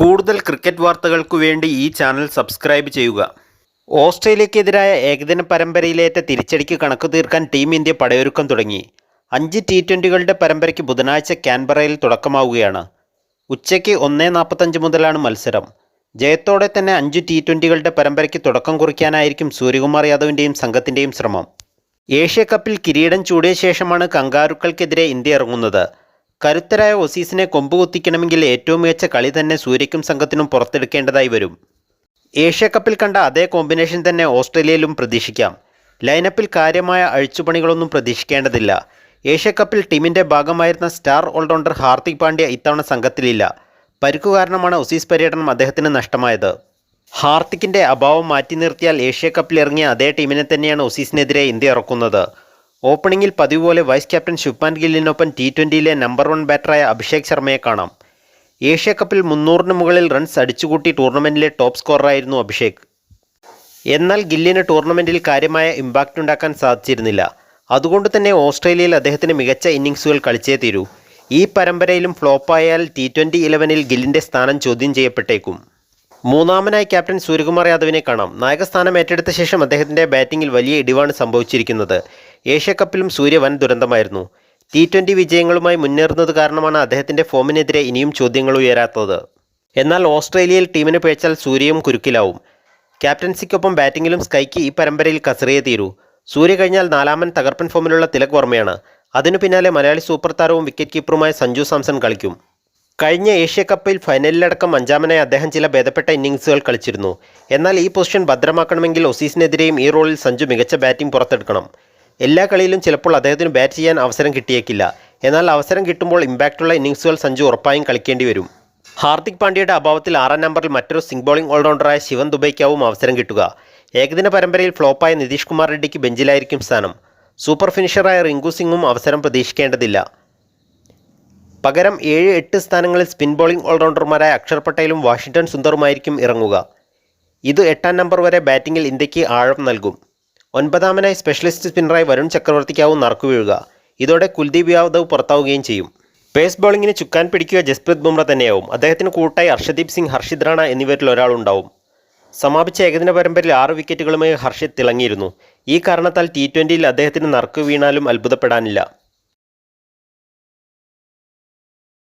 കൂടുതൽ ക്രിക്കറ്റ് വാർത്തകൾക്കു വേണ്ടി ഈ ചാനൽ സബ്സ്ക്രൈബ് ചെയ്യുക. ഓസ്ട്രേലിയക്കെതിരായ ഏകദിന പരമ്പരയിലേറ്റ തിരിച്ചടിക്ക് കണക്ക് തീർക്കാൻ ടീം ഇന്ത്യ പടയൊരുക്കം തുടങ്ങി. അഞ്ച് ടി ട്വന്റികളുടെ പരമ്പരയ്ക്ക് ബുധനാഴ്ച കാൻബറയിൽ തുടക്കമാവുകയാണ്. ഉച്ചയ്ക്ക് ഒന്നേ നാൽപ്പത്തഞ്ച് മുതലാണ് മത്സരം. ജയത്തോടെ തന്നെ അഞ്ച് ടി ട്വന്റികളുടെ പരമ്പരയ്ക്ക് തുടക്കം കുറിക്കാനായിരിക്കും സൂര്യകുമാർ യാദവിന്റെയും സംഘത്തിന്റെയും ശ്രമം. ഏഷ്യ കപ്പിൽ കിരീടം ചൂടിയ ശേഷമാണ് കങ്കാരുക്കൾക്കെതിരെ ഇന്ത്യ ഇറങ്ങുന്നത്. കരുത്തരായ ഒസീസിനെ കൊമ്പുകുത്തിക്കണമെങ്കിൽ ഏറ്റവും മികച്ച കളി തന്നെ സൂര്യക്കും സംഘത്തിനും പുറത്തെടുക്കേണ്ടതായി വരും. ഏഷ്യ കപ്പിൽ കണ്ട അതേ കോമ്പിനേഷൻ തന്നെ ഓസ്ട്രേലിയയിലും പ്രതീക്ഷിക്കാം. ലൈനപ്പിൽ കാര്യമായ അഴിച്ചുപണികളൊന്നും പ്രതീക്ഷിക്കേണ്ടതില്ല. ഏഷ്യ കപ്പിൽ ടീമിന്റെ ഭാഗമായിരുന്ന സ്റ്റാർ ഓൾറൗണ്ടർ ഹാർദിക് പാണ്ഡ്യ ഇത്തവണ സംഘത്തിലില്ല. പരുക്കു കാരണമാണ് ഒസീസ് പര്യടനം അദ്ദേഹത്തിന് നഷ്ടമായത്. ഹാർദിക്കിന്റെ അഭാവം മാറ്റി നിർത്തിയാൽ ഏഷ്യ കപ്പിൽ ഇറങ്ങിയ അതേ ടീമിനെ തന്നെയാണ് ഒസീസിനെതിരെ ഇന്ത്യ ഇറക്കുന്നത്. ഓപ്പണിംഗിൽ പതിവ് പോലെ വൈസ് ക്യാപ്റ്റൻ ശുഭ്മാൻ ഗില്ലിനൊപ്പം ടി ട്വന്റിയിലെ നമ്പർ വൺ ബാറ്ററായ അഭിഷേക് ശർമ്മയെ കാണാം. ഏഷ്യ കപ്പിൽ മുന്നൂറിന് മുകളിൽ റൺസ് അടിച്ചുകൂട്ടി ടൂർണമെന്റിലെ ടോപ്പ് സ്കോററായിരുന്നു അഭിഷേക്. എന്നാൽ ഗില്ലിന് ടൂർണമെന്റിൽ കാര്യമായ ഇമ്പാക്റ്റ് ഉണ്ടാക്കാൻ സാധിച്ചിരുന്നില്ല. അതുകൊണ്ട് തന്നെ ഓസ്ട്രേലിയയിൽ അദ്ദേഹത്തിന് മികച്ച ഇന്നിങ്സുകൾ കളിച്ചേ തീരൂ. ഈ പരമ്പരയിലും ഫ്ലോപ്പായാൽ ടി ട്വന്റി ഇലവനിൽ ഗില്ലിന്റെ സ്ഥാനം ചോദ്യം ചെയ്യപ്പെട്ടേക്കും. മൂന്നാമനായി ക്യാപ്റ്റൻ സൂര്യകുമാർ യാദവിനെ കാണാം. നായകസ്ഥാനം ഏറ്റെടുത്ത ശേഷം അദ്ദേഹത്തിന്റെ ബാറ്റിംഗിൽ വലിയ ഇടിവാണ് സംഭവിച്ചിരിക്കുന്നത്. ഏഷ്യ കപ്പിലും സൂര്യ വൻ ദുരന്തമായിരുന്നു. ടി ട്വന്റി വിജയങ്ങളുമായി മുന്നേറുന്നത് കാരണമാണ് അദ്ദേഹത്തിന്റെ ഫോമിനെതിരെ ഇനിയും ചോദ്യങ്ങൾ ഉയരാത്തത്. എന്നാൽ ഓസ്ട്രേലിയയിൽ ടീമിന് പേച്ചാൽ സൂര്യയും കുരുക്കിലാവും. ക്യാപ്റ്റൻസിക്കൊപ്പം ബാറ്റിങ്ങിലും സ്കൈക്ക് ഈ പരമ്പരയിൽ കസറിയേ തീരൂ. സൂര്യ കഴിഞ്ഞാൽ നാലാമൻ തകർപ്പൻ ഫോമിലുള്ള തിലക് വർമ്മയാണ്. അതിനു പിന്നാലെ മലയാളി സൂപ്പർ താരവും വിക്കറ്റ് കീപ്പറുമായ സഞ്ജു സാംസൺ കളിക്കും. കഴിഞ്ഞ ഏഷ്യ കപ്പിൽ ഫൈനലിലടക്കം അഞ്ചാമനായി അദ്ദേഹം ചില ഭേദപ്പെട്ട ഇന്നിങ്സുകൾ കളിച്ചിരുന്നു. എന്നാൽ ഈ പൊസിഷൻ ഭദ്രമാക്കണമെങ്കിൽ ഒസീസിനെതിരെയും ഈ റോളിൽ സഞ്ജു മികച്ച ബാറ്റിംഗ് പുറത്തെടുക്കണം. എല്ലാ കളിയിലും ചിലപ്പോൾ അദ്ദേഹത്തിന് ബാറ്റ് ചെയ്യാൻ അവസരം കിട്ടിയേക്കില്ല. എന്നാൽ അവസരം കിട്ടുമ്പോൾ ഇമ്പാക്റ്റുള്ള ഇന്നിങ്സുകൾ സഞ്ജു ഉറപ്പായും കളിക്കേണ്ടി വരും. ഹാർദിക് പാണ്ഡ്യയുടെ അഭാവത്തിൽ ആറാം നമ്പറിൽ മറ്റൊരു സിംഗ് ബോളിംഗ് ഓൾറൗണ്ടറായ ശിവൻ ദുബൈക്കാവും അവസരം കിട്ടുക. ഏകദിന പരമ്പരയിൽ ഫ്ലോപ്പായ നിതീഷ് കുമാർ റെഡ്ഡിക്ക് ബെഞ്ചിലായിരിക്കും സ്ഥാനം. സൂപ്പർ ഫിനിഷറായ റിങ്കു സിംഗും അവസരം പ്രതീക്ഷിക്കേണ്ടതില്ല. പകരം ഏഴ് എട്ട് സ്ഥാനങ്ങളിൽ സ്പിൻ ബോളിംഗ് ഓൾറൗണ്ടർമാരായ അക്ഷർ പട്ടേലും വാഷിംഗ്ടൺ സുന്ദറുമായിരിക്കും ഇറങ്ങുക. ഇത് എട്ടാം നമ്പർ വരെ ബാറ്റിംഗിൽ ഇന്ത്യയ്ക്ക് ആഴം നൽകും. ഒൻപതാമനായി സ്പെഷ്യലിസ്റ്റ് സ്പിന്നറായി വരുൺ ചക്രവർത്തിക്കാവും നറുക്കുവീഴുക ഇതോടെ കുൽദീപ് യാദവ് പുറത്താവുകയും ചെയ്യും. പേസ് ബോളിങ്ങിന് ചുക്കാൻ പിടിക്കുക ജസ്പ്രീത് ബുംറ തന്നെയാവും. അദ്ദേഹത്തിന് കൂട്ടായി ഹർഷദീപ് സിംഗ് ഹർഷിത് റാണ എന്നിവരിൽ ഒരാളുണ്ടാവും. സമാപിച്ച ഏകദിന പരമ്പരയിൽ ആറ് വിക്കറ്റുകളുമായി ഹർഷിത് തിളങ്ങിയിരുന്നു. ഈ കാരണത്താൽ ടി ട്വന്റിയിൽ അദ്ദേഹത്തിന് നറുക്ക് വീണാലും അത്ഭുതപ്പെടാനില്ല.